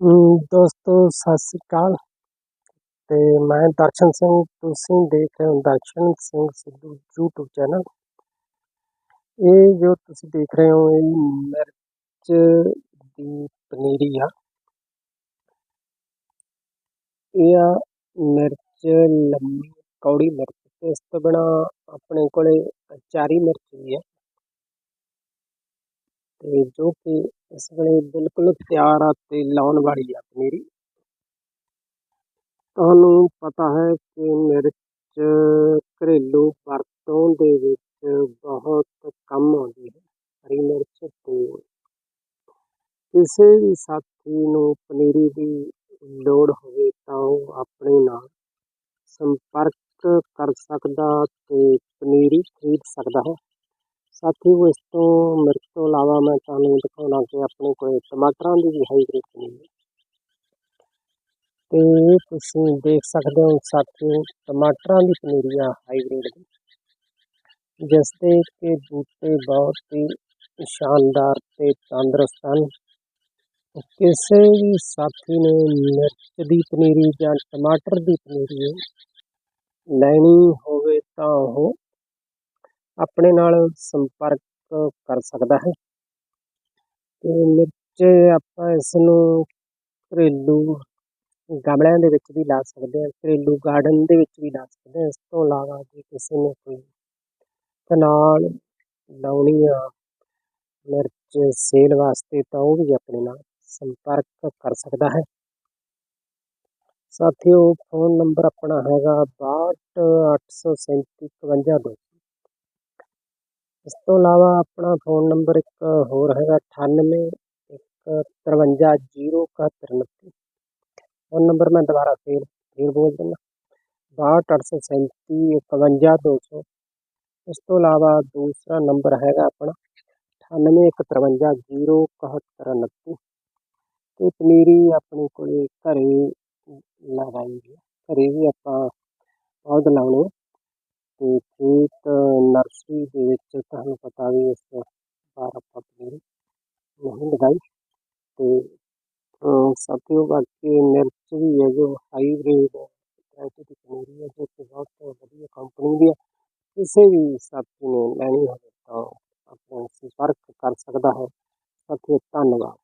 ਅਮ ਦੋਸਤੋ ਸਤਿ ਸ੍ਰੀ ਅਕਾਲ ਤੇ ਮੈਂ ਦਰਸ਼ਨ ਸਿੰਘ ਤੁਸੀਂ ਦੇਖ ਰਹੇ ਹੋ ਦਰਸ਼ਨ ਸਿੰਘ ਸਿੱਧੂ YouTube ਚੈਨਲ ਇਹ ਜੋ ਤੁਸੀਂ ਦੇਖ ਰਹੇ ਹੋ ਇਹ ਮਿਰਚ ਦੀ ਪਨੀਰੀ ਆ ਇਹ ਆ ਮਿਰਚ ਲੰਮੀ ਕੌੜੀ ਮਿਰਚ ਤੇ ਇਸ ਤੋਂ ਬਿਨਾ ਆਪਣੇ ਕੋਲੇ ਚਾਰੀ ਮਿਰਚ ਵੀ ਹੈ ਤੇ ਜੋ ਕਿ ਇਸ ਵੇਲੇ ਬਿਲਕੁਲ ਤਿਆਰ ਆ ਤੇ ਲਾਉਣ ਵਾਲੀ ਆ ਪਨੀਰੀ। ਤੁਹਾਨੂੰ ਪਤਾ ਹੈ ਕਿ ਮਿਰਚ ਘਰੇਲੂ ਵਰਤੋਂ ਦੇ ਵਿੱਚ ਬਹੁਤ ਕੰਮ ਆਉਂਦੀ ਹੈ, ਹਰੀ ਮਿਰਚ ਤੇ ਕਿਸੇ ਵੀ ਸਾਥੀ ਨੂੰ ਪਨੀਰੀ ਦੀ ਲੋੜ ਹੋਵੇ ਤਾਂ ਉਹ ਆਪਣੇ ਨਾਲ ਸੰਪਰਕ ਕਰ ਸਕਦਾ ਤੇ ਪਨੀਰੀ ਖਰੀਦ ਸਕਦਾ ਹੈ। ਸਾਥੀ ਇਸ ਤੋਂ ਮਿਰਚ ਤੋਂ ਇਲਾਵਾ ਮੈਂ ਤੁਹਾਨੂੰ ਦਿਖਾਉਣਾ ਕਿ ਆਪਣੇ ਕੋਲ ਟਮਾਟਰਾਂ ਦੀ ਵੀ ਹਾਈਬ੍ਰਿਡ ਪਨੀਰੀ ਹੈ। ਤੇ ਤੁਸੀਂ ਦੇਖ ਸਕਦੇ ਹੋ ਸਾਥੀਓ, ਟਮਾਟਰਾਂ ਦੀ ਪਨੀਰੀ ਆ ਹਾਈਬ੍ਰਿਡ ਦੀ ਜਿਸ ਦੇ ਕਿ ਬੂਟੇ ਬਹੁਤ ਹੀ ਸ਼ਾਨਦਾਰ ਤੇ ਤੰਦਰੁਸਤ ਹਨ। ਕਿਸੇ ਵੀ ਸਾਥੀ ਨੇ ਮਿਰਚ ਦੀ ਪਨੀਰੀ ਜਾਂ ਟਮਾਟਰ ਦੀ ਪਨੀਰੀ ਲੈਣੀ ਹੋਵੇ ਤਾਂ ਉਹ ਆਪਣੇ ਨਾਲ ਸੰਪਰਕ ਕਰ ਸਕਦਾ ਹੈ ਤੇ ਮਿਰਚ ਆਪਾਂ ਇਸ ਨੂੰ ਘਰੇਲੂ ਗਮਲਿਆਂ ਦੇ ਵਿੱਚ ਵੀ ਲਾ ਸਕਦੇ ਹਾਂ ਘਰੇਲੂ ਗਾਰਡਨ ਦੇ ਵਿੱਚ ਵੀ ਲਾ ਸਕਦੇ ਹਾਂ ਇਸ ਤੋਂ ਇਲਾਵਾ ਜੇ ਕਿਸੇ ਨੇ ਕੋਈ ਕਨਾਲ ਲਾਉਣੀ ਆ ਮਿਰਚ ਸੇਲ ਵਾਸਤੇ ਤਾਂ ਉਹ ਵੀ ਆਪਣੇ ਨਾਲ ਸੰਪਰਕ ਕਰ ਸਕਦਾ ਹੈ ਸਾਥੀਓ ਫੋਨ ਨੰਬਰ ਆਪਣਾ ਹੈਗਾ 6287351200 ਇਸ ਤੋਂ ਇਲਾਵਾ ਆਪਣਾ ਫੋਨ ਨੰਬਰ ਇੱਕ ਹੋਰ ਹੈਗਾ 9815307129 ਫੋਨ ਨੰਬਰ ਮੈਂ ਦੁਬਾਰਾ ਫੇਰ ਫੇਰ ਬੋਲ ਦਿੰਦਾ 6287351200 ਇਸ ਤੋਂ ਇਲਾਵਾ ਦੂਸਰਾ ਨੰਬਰ ਹੈਗਾ ਆਪਣਾ 9815307129 ਤੇ ਪਨੀਰੀ ਆਪਣੇ ਕੋਲੇ ਘਰੇ ਲਗਾਈ ਹੈ ਘਰੇ ਵੀ ਆਪਾਂ ਪੌਦ ਲਾਉਣੇ संकेत खेत नर्सरी के पता भी इस बारह पत्नी नहीं लगाई तो साथियों, बाकी नर्सरी है जो हाईब्रिड वैरायटी की है, जो कि बहुत वाली कंपनी भी है। किसी भी साथी ने लैनी हो तो अपने संपर्क कर सकता है। साथियों, धन्यवाद।